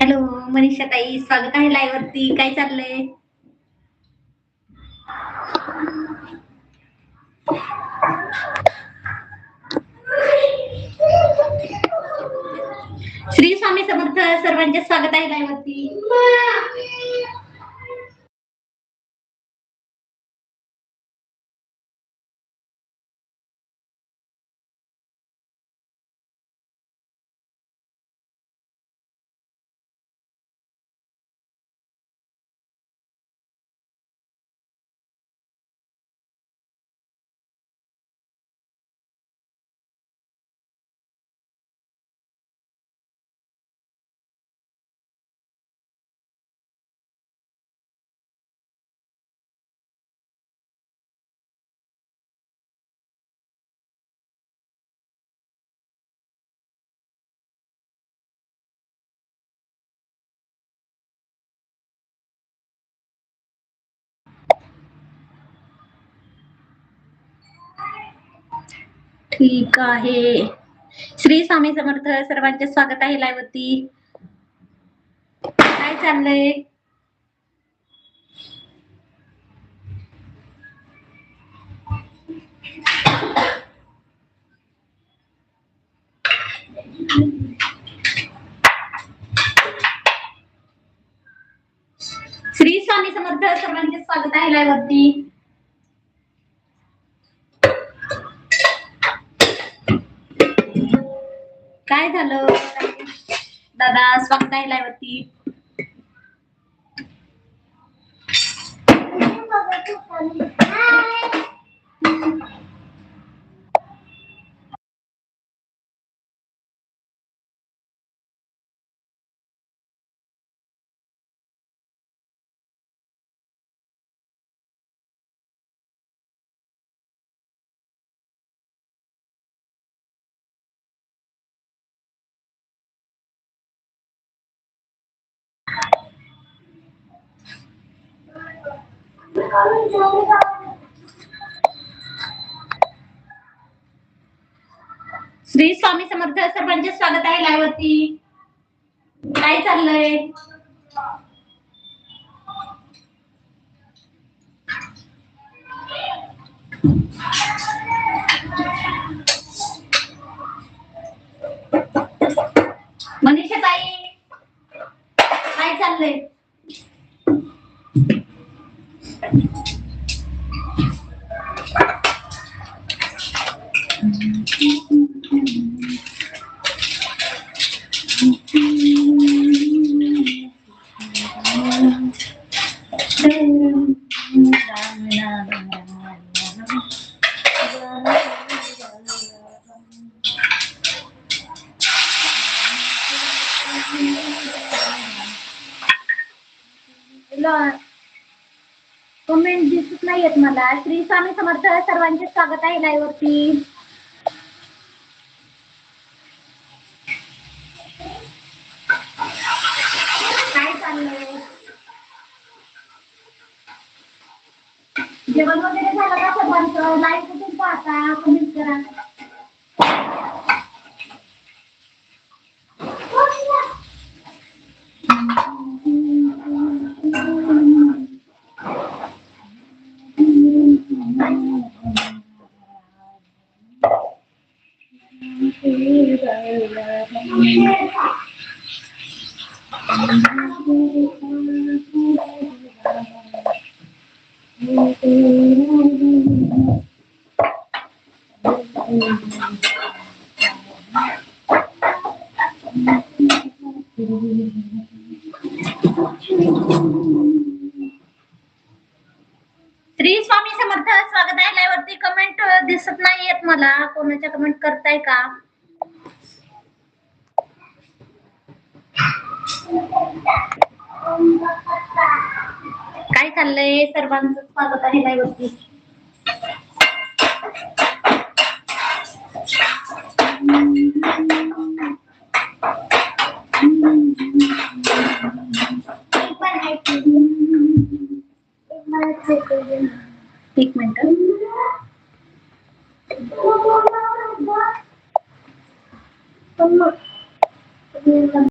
Hello Manisha ताई स्वागत आहे लाईव्ह वरती. काय चाललंय? श्री स्वामी समर्थ सर्वांचे स्वागत आहे लाईव्ह वरती. ठीक आहे. श्री स्वामी समर्थ सर्वांचे स्वागत आहे लायवती काय चाललंय? श्री स्वामी समर्थ सर्वांचे स्वागत आहे लायवती काय झालं? दादा स्वागत आहे लाईव्ह वरती. श्री स्वामी समर्थ सर्वांचे स्वागत आहे लाईव्ह वरती. काय चाललंय? मनीषा ताई काय चाललंय? कमेंट दिसत नाहीयेत मला. श्री स्वामी समर्थ सर्वांचे स्वागत आहे लाईव्ह वरती काय चाललंय जेवण वगैरे झालं का सर्वांचं लाईव्ह कुठून पाहता? कमेंट करा. श्री स्वामी समर्थ स्वागत आहे लाईव्ह वरती. कमेंट दिसत नाहीयेत मला. कोणाच्या कमेंट करताय का? काय चाललंय? सर्वांचं स्वागत आहे लाईव्ह वरती.